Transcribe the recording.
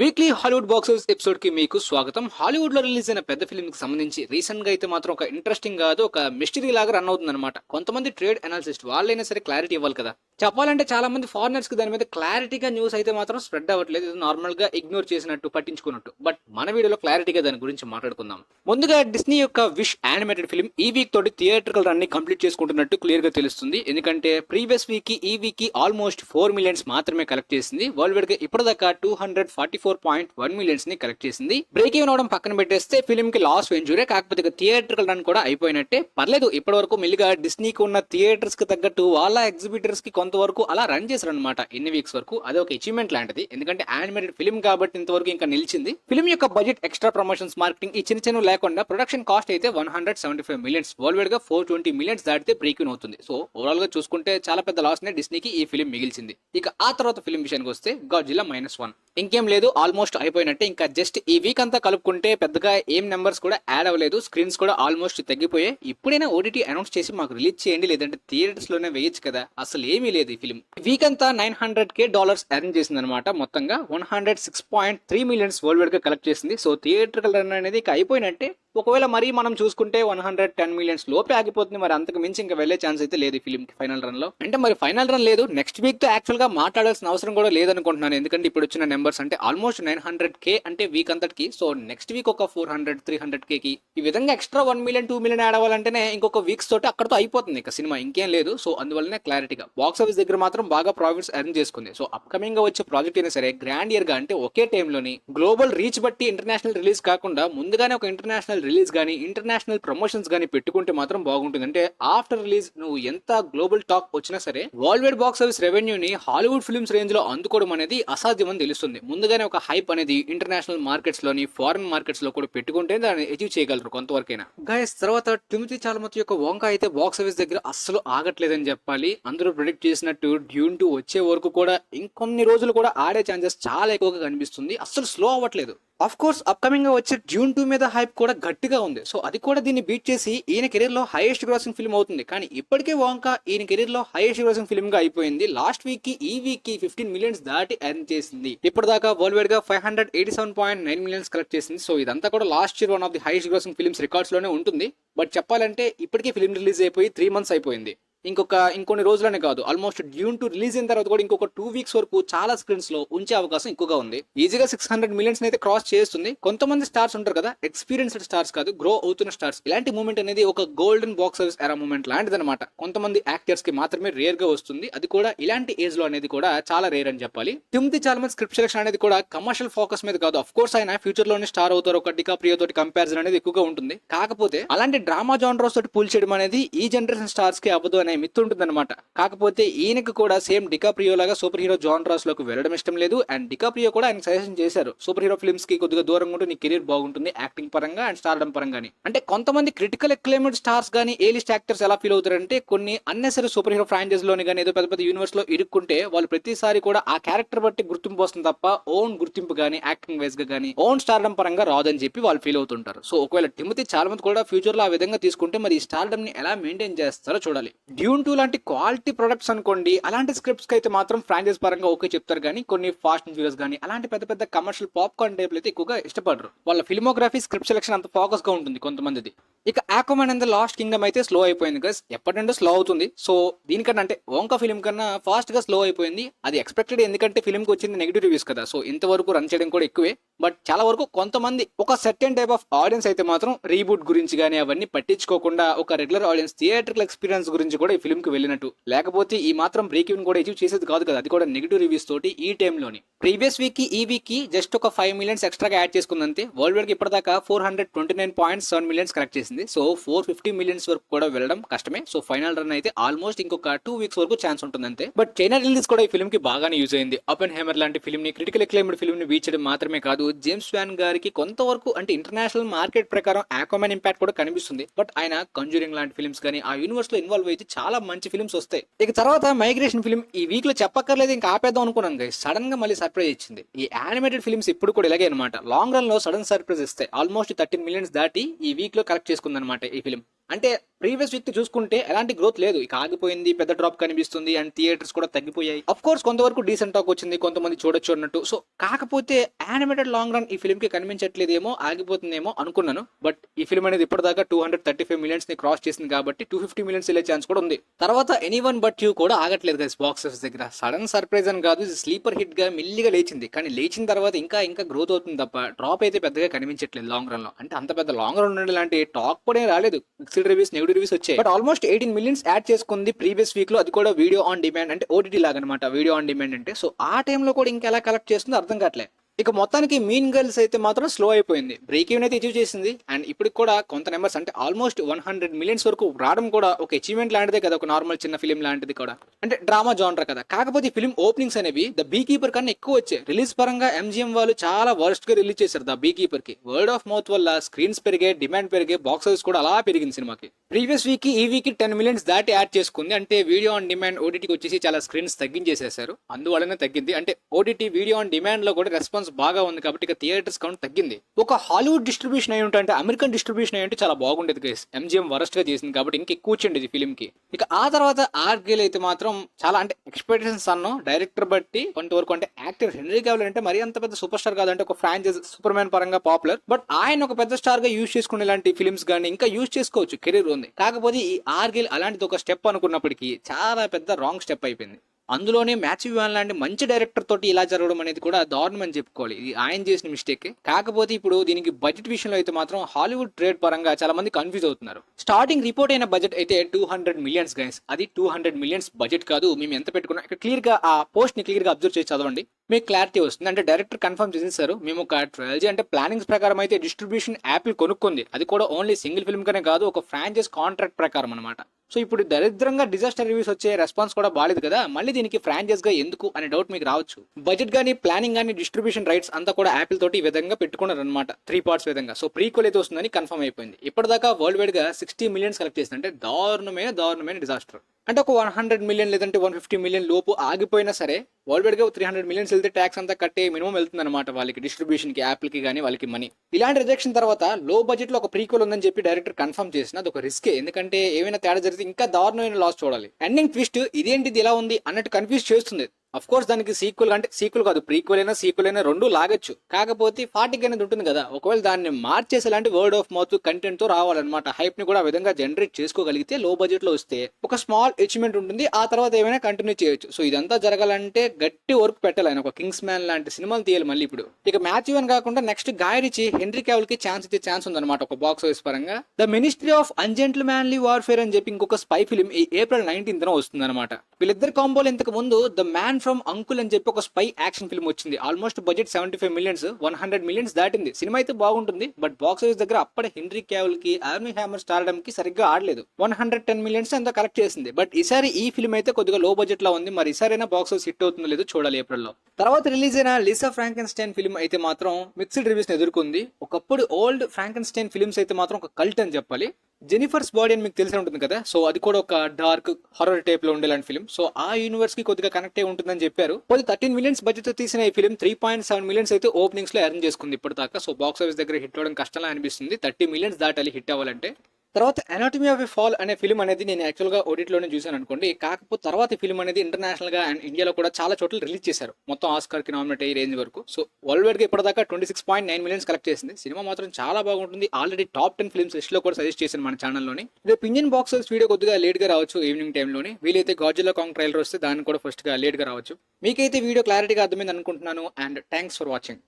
Weekly Hollywood boxes ఎపిసోడ్కి మీకు స్వాగతం. హాలీవుడ్లో రిలీజ్ అయిన పెద్ద ఫిల్మ్కి సంబంధించి రీసెంట్గా అయితే మాత్రం ఒక ఇంట్రెస్టింగ్ కాదు ఒక మిస్టరీ లాగా రన్ అవుతుంది అనమాట కొంతమంది ట్రేడ్ అనాలిసిస్ట్ వాళ్ళైనా సరే క్లారిటీ ఇవ్వాలి కదా. చెప్పాలంటే చాలా మంది ఫారినర్స్కి దాని మీద క్లారిటీగా న్యూస్ అయితే మాత్రం స్ప్రెడ్ అవ్వట్లేదు. ఇది నార్మల్గా ఇగ్నోర్ చేసినట్టు పట్టించుకున్నట్టు. బట్ మన వీడియోలో క్లారిటీగా దాని గురించి మాట్లాడుకుందాం. ముందుగా డిస్నీ యొక్క విష్ యానిమేటెడ్ ఫిల్మ్ ఈ వీక్ తోటి థియేటర్కల్ రన్ని కంప్లీట్ చేసుకుంటున్నట్టు క్లియర్గా తెలుస్తుంది. ఎందుకంటే ప్రీవియస్ వీక్కి ఈ వీక్కి ఆల్మోస్ట్ ఫోర్ మిలియన్స్ మాత్రమే కలెక్ట్ చేసింది. వరల్డ్ వైడ్గా ఇప్పటిదాకా two hundred forty four point one మిలియన్స్ని collect చేసింది. బ్రేక్ ఈవెన్ అవడం పక్కన పెట్టేస్తే ఫిల్మ్కి లాస్ వెంచూరే కాకపోతే థియేటర్కల్ రన్ కూడా అయిపోయినట్టే. పర్లేదు ఇప్పటి వరకు మెల్లిగా డిస్నీకి ఉన్న థియేటర్స్కి తగ్గట్టు వాళ్ళ ఎగ్జిబిటర్స్కి కొంతవరకు అలా రన్ చేశారు అనమాట ఎన్ని వీక్స్ వరకు. అది ఒక అచీవ్మెంట్ లాంటిది. ఎందుకంటే యానిమేటెడ్ ఫిల్మ్ కాబట్టి ఇంతవరకు ఇంకా నిలిచింది. ఫిల్మ్ యొక్క బడ్జెట్ ఎక్స్ట్రా ప్రమోషన్స్ మార్కెటింగ్ ఈ చిన్న చిన్న లేకుండా ప్రొడక్షన్ కాస్ట్ అయితే one hundred seventy five millions world వైడ్గా ఫోర్ ట్వంటీ మిలియన్స్ దాటితే బ్రేక్ అవుతుంది. సో ఓవరాల్గా చూసుకుంటే చాలా పెద్ద లాస్ నే డిస్నీకి ఈ ఫిల్మ్ మిగిల్చింది. ఇక ఆ తర్వాత ఫిల్మ్ విషయానికి వస్తే గాడ్జిల్లా మైనస్ వన్ ఇంకేం లేదు ఆల్మోస్ట్ అయిపోయినట్టే. ఇంకా జస్ట్ ఈ వీక్ అంతా కలుపుకుంటే పెద్దగా ఏం నెంబర్స్ కూడా యాడ్ అవ్వలేదు. స్క్రీన్స్ కూడా ఆల్మోస్ట్ తగ్గిపోయాయి ఇప్పుడైనా ఓటీటీ అనౌన్స్ చేసి మాకు రిలీజ్ చేయండి. లేదంటే థియేటర్స్లోనే వేయచ్చు కదా. అసలు ఏమీ లేదు ఈ ఫిల్మ్ వీక్ అంతా nine hundred K dollars earn చేసింది అనమాట మొత్తంగా one hundred six point three millions world వైడ్గా కలెక్ట్ చేసింది. సో థియేటర్ రన్ అనేది ఇక అయిపోయినట్టే. ఒకవేళ మరీ మనం చూసుకుంటే వన్ హండ్రెడ్ టెన్ మిలియన్స్ లోపే ఆగిపోతుంది మరి అంతకు మించి ఇంకా వెళ్ళే ఛాన్స్ అయితే లేదు ఈ కి ఫైనల్ రన్లో. అంటే మరి ఫైనల్ రన్ లేదు నెక్స్ట్ వీక్తో యాక్చువల్గా మాట్లాడాల్సిన అవసరం కూడా లేదనుకుంటున్నాను. ఎందుకంటే ఇప్పుడు వచ్చిన నెంబర్స్ అంటే ఆల్మోస్ట్ నైన్ హండ్రెడ్ కే అంటే వీక్ అంతటికి. సో నెక్స్ట్ వీక్ ఒక four hundred three hundred K కి ఈ విధంగా extra one million two million add అవ్వాలంటేనే ఇంకొక వీక్స్ తోటి అక్కడతో అయిపోతుంది ఇంకా సినిమా ఇంకేం లేదు. సో అందువల్లనే క్లారిటీగా బాక్స్ ఆఫీస్ దగ్గర మాత్రం బాగా ప్రాఫిట్స్ ఎర్న్ చేసుకుంది. సో అప్కమింగ్గా వచ్చే ప్రాజెక్ట్ అయినా సరే గ్రాండ్ ఇయర్గా అంటే ఒకే టైంలోని గ్లోబల్ రీచ్ బట్టి ఇంటర్నేషనల్ రిలీజ్ కాకుండా ముందుగానే ఒక ఇంటర్నేషనల్ రిలీజ్ కానీ ఇంటర్నేషనల్ ప్రమోషన్స్ కానీ పెట్టుకుంటే మాత్రం బాగుంటుంది. అంటే ఆఫ్టర్ రిలీజ్ నువ్వు ఎంత గ్లోబల్ టాక్ వచ్చినా సరే వరల్డ్ వైడ్ బాక్స్ ఆఫీస్ రెవెన్యూని హాలీవుడ్ ఫిల్మ్స్ రేంజ్లో అందుకోవడం అనేది అసాధ్యం అని తెలుస్తుంది. ముందుగానే ఒక హైప్ అనేది ఇంటర్నేషనల్ మార్కెట్స్లోని ఫారెన్ మార్కెట్స్లో కూడా పెట్టుకుంటే దాన్ని అచీవ్ చేయగలరు కొంతవరకైనా. గైస్ తర్వాత టిమితి చాలమతి యొక్క వంక అయితే బాక్స్ ఆఫీస్ దగ్గర అస్సలు ఆగట్లేదని చెప్పాలి. అందరూ ప్రిడిక్ట్ చేసినట్టు డ్యూన్ టు వచ్చే వరకు కూడా ఇంకొన్ని రోజులు కూడా ఆడే ఛాన్సెస్ చాలా ఎక్కువగా కనిపిస్తుంది. అస్సలు స్లో అవ్వట్లేదు. అఫ్ కోర్స్ అప్కమింగ్గా వచ్చే జూన్ టూ మీద హైప్ కూడా గట్టిగా ఉంది. సో అది కూడా దీన్ని బీట్ చేసి ఈయన కెరీర్లో హైయెస్ట్ గ్రోసింగ్ ఫిల్మ్ అవుతుంది. కానీ ఇప్పటికే వాంక ఈయన కెరీర్లో హైయెస్ట్ గ్రోసింగ్ ఫిల్మ్గా అయిపోయింది. లాస్ట్ వీక్కి ఈ వీక్కి ఫిఫ్టీన్ మిలియన్స్ దాటి ఎర్న్ చేసింది. ఇప్పటిదాకా వరల్డ్ వైడ్గా five hundred eighty seven point nine millions collect చేసింది. సో ఇదంతా కూడా last year one of the highest grossing films రికార్డ్స్లోనే ఉంటుంది. బట్ చెప్పాలంటే ఇప్పటికే ఫిల్మ్ రిలీజ్ అయిపోయి త్రీ మంత్స్ అయిపోయింది. ఇంకొక ఇంకొన్ని రోజులనే కాదు ఆల్మోస్ట్ డ్యూన్ టు రిలీజ్ అయిన తర్వాత కూడా ఇంకొక టూ వీక్స్ వరకు చాలా స్క్రీన్స్లో ఉంచే అవకాశం ఎక్కువగా ఉంది. ఈజీగా సిక్స్ హండ్రెడ్ మిలియన్స్ అయితే క్రాస్ చేస్తుంది. కొంతమంది స్టార్స్ ఉంటారు కదా ఎక్స్పీరియన్స్డ్ స్టార్స్ కాదు గ్రో అవుతున్న స్టార్స్ ఇలాంటి మూమెంట్ అనేది ఒక golden box service era moment లాంటిది అనమాట కొంతమంది యాక్టర్స్కి మాత్రమే రేర్గా వస్తుంది. అది కూడా ఇలాంటి ఏజ్లో అనేది కూడా చాలా రేర్ అని చెప్పాలి. తిమ్ది చాలా మంది స్క్రిప్ట్ సెలక్షన్ అనేది కూడా కమర్షియల్ ఫోకస్ మీద కాదు. అఫ్ కోర్స్ ఆయన ఫ్యూచర్లోనే స్టార్ అవుతారు. ఒక డికాప్రియో తోటి కంపారిజన్ అనేది ఎక్కువగా ఉంటుంది. కాకపోతే అలాంటి డ్రామా జానరోస్ తోటి పూల్ చేయడం అనేది ఈ జనరేషన్ స్టార్స్కి అవ్వదు అనే మిత్ ఉంటుందన్నమాట. కాకపోతే ఈయనకు కూడా సేమ్ డికాప్రియో లాగా సూపర్ హీరో జానరాస్లోకి వెళ్ళడం ఇష్టం లేదు. అండ్ డికాప్రియో కూడా ఆయన సజెషన్ చేశారు. సూపర్ హీరో ఫిల్మ్స్కి కొద్దిగా దూరంగా ఉంటే నీ కెరీర్ బాగుంటుంది యాక్టింగ్ పరంగా అండ్ స్టార్డమ్ పరంగాని. అంటే కొంతమంది క్రిటికల్ ఎక్లైమెంట్ స్టార్స్ గానీ ఏ లిస్ట్ యాక్టర్స్ ఎలా ఫీల్ అవుతారంటే కొన్ని అన్నెసరీ సూపర్ హీరో ఫ్రాంచైజ్లోని కానీ ఏదో పెద్ద పెద్ద యూనివర్స్లో ఇరుక్కుంటే వాళ్ళు ప్రతిసారి కూడా ఆ క్యారెక్టర్ బట్టి గుర్తింపు వస్తుంది తప్ప ఓన్ గుర్తింపు గానీ యాక్టింగ్ వైజ్గా కానీ ఓన్ స్టార్డమ్ పరంగా రాదని చెప్పి వాళ్ళు ఫీల్ అవుతుంటారు. సో ఒకవేళ టిమతి చాలా మంది కూడా ఫ్యూచర్లో ఆ విధంగా తీసుకుంటే మరి ఈ స్టార్డమ్ని ఎలా మెయింటైన్ చేస్తారో చూడాలి. డ్యూన్ టూ లాంటి క్వాలిటీ ప్రొడక్ట్స్ అనుకోండి అలాంటి స్క్రిప్ట్స్కి అయితే మాత్రం ఫ్రాంచైజ్ పరంగా ఓకే చెప్తారు కానీ కొన్ని ఫాస్ట్ అండ్ ఫ్యూరియస్ కానీ అలాంటి పెద్ద పెద్ద కమర్షియల్ పాప్కార్న్ టైప్ అయితే ఎక్కువగా ఇష్టపడరు. వాళ్ళ ఫిల్మోగ్రఫీ స్క్రిప్ట్ సెలక్షన్ అంత ఫోకస్గా ఉంటుంది కొంతమందిది. ఇక Aquaman and the lost kingdom అయితే స్లో అయిపోయింది గస్ ఎప్పటి నుండో స్లో అవుతుంది. సో దీనికన్నా అంటే ఓంకా ఫిలిం కన్నా ఫాస్ట్గా స్లో అయిపోయింది. అది ఎక్స్పెక్టెడ్ ఎందుకంటే ఫిలింకి కి వచ్చింది నెగిటివ్ రివ్యూస్ కదా. సో ఇంతవరకు రన్ చేయడం కూడా ఎక్కువే. బట్ చాలా వరకు కొంతమంది ఒక సెకండ్ టైప్ ఆఫ్ ఆడియన్స్ అయితే మాత్రం రీబూట్ గురించి కానీ అవన్నీ పట్టించుకోకుండా ఒక రెగ్యులర్ ఆడియన్స్ థియేటర్ల ఎక్స్పీరియన్స్ గురించి కూడా ఈ ఫిల్మ్కి వెళ్ళినట్టు. లేకపోతే ఈ మాత్రం బ్రేక్ ఈవెన్ కూడా అచీవ్ చేసేది కాదు కదా. అది కూడా నెగిటివ్ రివ్యూస్ తోటి ఈ టైంలోని ప్రీవియస్ వీక్కి ఈ వీక్కి జస్ట్ ఒక ఫైవ్ మిలియన్స్ ఎక్స్ట్రాగా యాడ్ చేసుకుందంతే. వరల్డ్ వైడ్కి ఇప్పటిదాకా four hundred twenty nine point seven millions collect చేసింది. సో ఫోర్ ఫిఫ్టీ మిలియన్స్ వరకు కూడా వెళ్ళడం కష్టమే. సో ఫైనల్ రన్ అయితే ఆల్మోస్ట్ ఇంకొక టూ వీక్స్ వరకు ఛాన్స్ ఉంటుంది అంతే బట్ చైనా రిలీజ్ కూడా ఈ ఫిల్మ్కి బాగానే యూజ్ అయింది. అపెన్ హేమర్ లాంటి ఫిల్మ్ని క్రిటికల్ ఎక్లైమ్డ్ ఫిల్మ్ని వీచడం మాత్రమే కాదు జేమ్స్ వ్యాన్ గారికి కొంతవరకు అంటే ఇంటర్నేషనల్ మార్కెట్ ప్రకారం ఆక్వామెన్ ఇంపాక్ట్ కూడా కనిపిస్తుంది. బట్ ఆయన కంజూరింగ్ లాంటి ఫిల్మ్స్ కానీ ఆ యూనివర్స్లో ఇన్వాల్వ్ అయితే చాలా మంచి ఫిల్మ్స్ వస్తాయి. ఇక తర్వాత మైగ్రేషన్ ఫిల్మ్ ఈ వీక్లో చెప్పక్కర్లేదు ఇంకా ఆపేద్దాం అనుకున్నాను సడన్గా మళ్ళీ సర్ప్రైజ్ ఇచ్చింది. ఈ యానిమేటెడ్ ఫిల్మ్స్ ఇప్పుడు కూడా ఇలాగే అనమాట లాంగ్ రన్లో సడన్ సర్ప్రైజ్ ఇస్తాయి ఆల్మోస్ట్ థర్టీన్ మిలియన్స్ దాటి ఈ వీక్లో కలెక్ట్ చేసుకుందనమాట ఈ ఫిల్మ్ అంటే ప్రీవియస్ వీక్ చూసుకుంటే ఎలాంటి గ్రోత్ లేదు. ఇక ఆగిపోయింది పెద్ద డ్రాప్ కనిపిస్తుంది అండ్ థియేటర్స్ కూడా తగ్గిపోయాయి. అఫ్ కోర్స్ కొంతవరకు డీసెంట్ టాక్ వచ్చింది కొంతమంది చూడొచ్చు అన్నట్టు. సో కాకపోతే యానిమేటెడ్ లాంగ్ రన్ ఈ ఫిల్మ్కి కనిపించట్లేదేమో ఆగిపోతుందేమో అనుకున్నాను. బట్ ఈ ఫిల్మ్ అనేది ఇప్పటిదాకా టూ హండ్రెడ్ థర్టీ ఫైవ్ మిలియన్స్ని క్రాస్ చేసింది కాబట్టి టూ ఫిఫ్టీ మిలియన్స్ వెళ్ళే ఛాన్స్ కూడా ఉంది. తర్వాత ఎనీ వన్ బట్ యూ కూడా ఆగట్లేదు కదా బాక్స్ ఆఫీస్ దగ్గర. సడన్ సర్ప్రైజ్ అని కాదు స్లీపర్ హిట్గా మెల్లిగా లేచింది. కానీ లేచిన తర్వాత ఇంకా ఇంకా గ్రోత్ అవుతుంది తప్ప డ్రాప్ అయితే పెద్దగా కనిపించట్లేదు లాంగ్ రన్లో. అంటే అంత పెద్ద లాంగ్ రన్ ఉండే లాంటి టాక్ కూడా రాలేదు. పాజిటివ్ రివ్యూస్ నెగిటివ్ రివ్యూస్ వచ్చాయి. But almost eighteen millions add చేసుకుంది ప్రీవియస్ వీక్లో. అది కూడా వీడియో ఆన్ డిమాండ్ అంటే ఓటీటీ లాగా అనమాట వీడియో ఆన్ డిమాండ్ అంటే. సో ఆ టైంలో కూడా ఇంకా ఎలా కలెక్ట్ చేస్తుందో అర్థం కావట్లేదు ఇక మొత్తానికి మీన్ గర్ల్స్ అయితే మాత్రం స్లో అయిపోయింది. బ్రేక్ ఈవెన్ అయితే అచీవ్ చేసింది. అండ్ ఇప్పుడు కూడా కొంత నెంబర్స్ అంటే ఆల్మోస్ట్ వన్ హండ్రెడ్ మిలియన్స్ వరకు రావడం కూడా ఒక అచీవ్మెంట్ లాంటిదే కదా ఒక నార్మల్ చిన్న ఫిలిం లాంటిది కూడా. అంటే డ్రామా జానర్ కదా. కాకపోతే ఈ ఫిలిం ఓపెనింగ్స్ అనేవి ద బీ కీపర్ కన్నా ఎక్కువ వచ్చాయి. రిలీజ్ పరంగా ఎంజిఎం వాళ్ళు చాలా వర్స్ట్గా రిలీజ్ చేశారు ద బీ కీపర్కి. వర్డ్ ఆఫ్ మౌత్ వల్ల స్క్రీన్స్ పెరిగే డిమాండ్ పెరిగే బాక్స్ ఆఫీస్ కూడా అలా పెరిగింది సినిమాకి. ప్రీవియస్ వీక్ ఈ వీక్ టెన్ మిలియన్స్ దాటి యాడ్ చేసుకుంది. అంటే వీడియో ఆన్ డిమాండ్ ఓటీటీకి వచ్చేసి చాలా స్క్రీన్స్ తగ్గించేసేసారు అందువల్లనే తగ్గింది. అంటే ఓటీటీ వీడియో ఆన్ డిమాండ్లో కూడా రెస్పాన్స్ బాగా ఉంది కాబట్టి ఇక థియేటర్స్ కౌంట్ తగ్గింది. ఒక హాలీవుడ్ డిస్ట్రిబ్యూషన్ అయి ఉంటే అమెరికన్ డిస్ట్రిబ్యూషన్ అయి ఉంటే చాలా బాగుండేది గైస్ ఎంజిఎం వరస్ట్గా చేసింది కాబట్టి ఇంకా ఎక్కువ వచ్చింది ఫిలిం కి. ఇక ఆ తర్వాత ఆర్గేల్ అయితే మాత్రం చాలా అంటే ఎక్స్పెక్టేషన్స్ అన్ను డైరెక్టర్ బట్టి కొంతవరకు అంటే యాక్టర్ హెన్రీ కావాలి అంటే మరీ అంత పెద్ద సూపర్ స్టార్ కాదంటే ఒక ఫ్రాంచైజ్ సూపర్ మ్యాన్ పరంగా పాపులర్ బట్ ఆయన ఒక పెద్ద స్టార్గా యూజ్ చేసుకునే ఇలాంటి ఫిల్మ్స్ కానీ ఇంకా యూజ్ చేసుకోవచ్చు కెరీర్ ఉంది. కాకపోతే ఈ ఆర్గిల్ అలాంటిది ఒక స్టెప్ అనుకున్నప్పటికీ చాలా పెద్ద రాంగ్ స్టెప్ అయిపోయింది. అందులోనే మ్యాచ్ వివాన్ లాంటి మంచి డైరెక్టర్ తోటి ఇలా జరగడం అనేది కూడా దారుణం అని చెప్పుకోవాలి. ఇది ఆయన చేసిన మిస్టేక్. కాకపోతే ఇప్పుడు దీనికి బడ్జెట్ విషయంలో అయితే మాత్రం హాలీవుడ్ ట్రేడ్ పరంగా చాలా మంది కన్ఫ్యూజ్ అవుతున్నారు. స్టార్టింగ్ రిపోర్ట్ అయిన బడ్జెట్ అయితే టూ హండ్రెడ్ మిలియన్స్ గైన్స్ అది టూ హండ్రెడ్ మిలియన్స్ బడ్జెట్ కాదు. మేము ఎంత పెట్టుకున్నాం ఇక్కడ క్లియర్గా ఆ పోస్ట్ని క్లియర్గా అబ్జర్వ్ చేసి చదవండి. మీకు క్లారిటీ వస్తుంది. అంటే డైరెక్టర్ కన్ఫర్మ్ చేసేసారు. మేము ఒక ట్రయల్జీ అంటే ప్లానింగ్స్ ప్రకారం అయితే డిస్ట్రిబ్యూషన్ యాపిల్ కొనుక్కుంది. అది కూడా ఓన్లీ సింగిల్ ఫిల్మ్ కనే కాదు ఒక ఫ్రాంచైజ్ కాంట్రాక్ట్ ప్రకారం అనమాట సో ఇప్పుడు దరిద్రంగా డిజాస్టర్ రివ్యూస్ వచ్చే రెస్పాన్స్ కూడా బాలేదు కదా మళ్ళీ దీనికి ఫ్రాంచైజ్గా ఎందుకు అనే డౌట్ మీకు రావచ్చు. బడ్జెట్ గానీ ప్లానింగ్ గానీ డిస్ట్రిబ్యూషన్ రైట్స్ అంతా కూడా యాపిల్ తోటి ఈ విధంగా పెట్టుకున్నారు అనమాట త్రీ పార్ట్స్ విధంగా. సో ప్రీక్వల్ అయితే వస్తుందని కన్ఫర్మ్ అయిపోయింది. ఇప్పటిదాకా వరల్డ్ వైడ్గా సిక్స్టీ మిలియన్స్ కలెక్ట్ చేసింది. అంటే దారుణమైన దారుణమైన డిజాస్టర్ అంటే ఒక వన్ హండ్రెడ్ మిలియన్ లేదంటే వన్ ఫిఫ్టీ మిలియన్ లోపు ఆగిపోయినా సరే వరల్డ్ వైడ్గా త్రీ హండ్రెడ్ మిలియన్స్ వెళ్తే ట్యాక్స్ అంతా కట్టే మినిమం వెళ్తుంది అనమాట వాళ్ళకి డిస్ట్రిబ్యూషన్కి యాప్కి కానీ వాళ్ళకి మనీ ఇలాంటి రిజెక్షన్ తర్వాత లో బడ్జెట్లో ఒక ప్రీక్వల్ ఉందని చెప్పి డైరెక్టర్ కన్ఫర్మ్ చేసిన అది ఒక రిస్క్ ఎందుకంటే ఏమైనా తేడా జరిగితే ఇంకా దారుణమైన లాస్ చూడాలి. ఎండింగ్ ట్విస్ట్ ఇదేంటిది ఇలా ఉంది అన్నట్టు కన్ఫ్యూజ్ చేస్తుంది. అఫ్ కోర్స్ దానికి సీక్వెల్ అంటే సీక్వెల్ కాదు ప్రీక్వెల్ అయినా సీక్వెల్ అయినా రెండు లాగొచ్చు. కాకపోతే ఫాటిక్ అనేది ఉంటుంది కదా ఒకవేళ దాన్ని మార్చేసేలాంటి వర్డ్ ఆఫ్ మౌత్ కంటెంట్తో రావాలన్నమాట హైప్ని కూడా ఆ విధంగా జనరేట్ చేసుకోగలిగితే లో బడ్జెట్లో వస్తే ఒక స్మాల్ అచీవ్మెంట్ ఉంటుంది ఆ తర్వాత ఏమైనా కంటిన్యూ చేయొచ్చు. సో ఇదంతా జరగాలంటే గట్టి వర్క్ పెట్టాలి ఆయన ఒక కింగ్స్ మ్యాన్ లాంటి సినిమాలు తీయాలి మళ్ళీ ఇప్పుడు. ఇక మ్యాచ్ అని కాకుండా నెక్స్ట్ గాయరిచి హెన్రీ క్యావల్కి ఛాన్స్ ఇచ్చే ఛాన్స్ ఉందన్నమాట ఒక బాక్స్ ఆఫీస్ పరంగా. The ministry of ungentlemanly warfare అని చెప్పి ఇంకొక స్పై ఫిలిం ఈ ఏప్రిల్ నైన్టీన్త్ వస్తుంది అనమాట వీళ్ళిద్దరు కాంబోలు ఇంతకు ముందు ద మ్యాన్ ఫ్రమ్ అంకుల్ అని చెప్పి ఒక స్పై యాక్షన్ ఫిల్మ్ వచ్చింది. Almost budget seventy five millions one hundred millions దాటింది. సినిమా అయితే బాగుంటుంది బట్ బాక్స్ ఆఫీస్ దగ్గర అప్పటి హెన్రీ క్యావల్కి ఆర్మీ హ్యామర్ స్టార్డమ్కి సరిగ్గా ఆడలేదు. వన్ హండ్రెడ్ టెన్ మిలియన్స్ అంతా కలెక్ట్ చేసింది. బట్ ఈసారి ఈ ఫిల్మ్ అయితే కొద్దిగా లో బడ్జెట్లో ఉంది. మరి ఈసారైనా బాక్స్ ఆఫీస్ హిట్ అవుతుందో లేదో చూడాలి ఏప్రిల్లో. తర్వాత రిలీజ్ అయిన లిసా ఫ్రాంకెన్స్టైన్ ఫిల్మ్ అయితే మాత్రం మిక్స్డ్ రివ్యూస్ ఎదుర్కొంది. ఒకప్పుడు ఓల్డ్ ఫ్రాంకెన్ స్టైన్ ఫిల్మ్స్ అయితే మాత్రం ఒక కల్ట్ అని చెప్పాలి. జెనిఫర్స్ బాడీ అని మీకు తెలిసి ఉంటుంది కదా? సో అది కూడా ఒక డార్క్ హారర్ టైప్లో ఉండేలాంటి ఫిల్మ్ సో ఆ యూనివర్స్కి కొద్దిగా కనెక్ట్ అయి ఉంటుందని చెప్పారు. కొద్ది థర్టీన్ మిలియన్స్ బడ్జెట్తో తీసిన ఈ film three point seven millions అయితే ఓపెనింగ్స్లో అరేంజ్ చేసుకుంది ఇప్పటిదాకా. సో బాక్స్ ఆఫీస్ దగ్గర హిట్ అవ్వడం కష్టంగా అనిపిస్తుంది. థర్టీ మిలియన్స్ దాటాలి హిట్ అవ్వాలంటే. తర్వాత అనాటమీ ఆఫ్ ఎ ఫాల్ అనే ఫిల్మ్ అనేది నేను యాక్చువల్గా ఓడిట్లోనే చూశాను అనుకోండి. కాకపోతే తర్వాత ఫిల్మ్ అనేది ఇంటర్నేషనల్గా అండ్ ఇండియాలో కూడా చాలా చోట్ల రిలీజ్ చేశారు. మొత్తం ఆస్కార్కి నామినేట్ అయ్యే రేంజ్ వరకు. సో వరల్డ్ వైడ్గా ఇప్పటిదాకా twenty six point nine millions collect చేసింది. సినిమా మాత్రం చాలా బాగుంటుంది. ఆల్రెడీ టాప్ టెన్ ఫిల్మ్స్ లిస్ట్లో కూడా సజెస్ట్ చేశాను మన ఛానల్లోని రేపు ఇండియన్ బాక్స్ ఆఫీస్ వీడియో కొద్దిగా లేట్గా రావచ్చు ఈవినింగ్ టైంలోని వీలైతే గాజులా కాంగ్ ట్రైలర్ వస్తే దాన్ని కూడా ఫస్ట్గా లేట్గా రావచ్చు. మీకైతే వీడియో క్లారిటీగా అర్థమైంది అనుకుంటున్నాను. And thanks for watching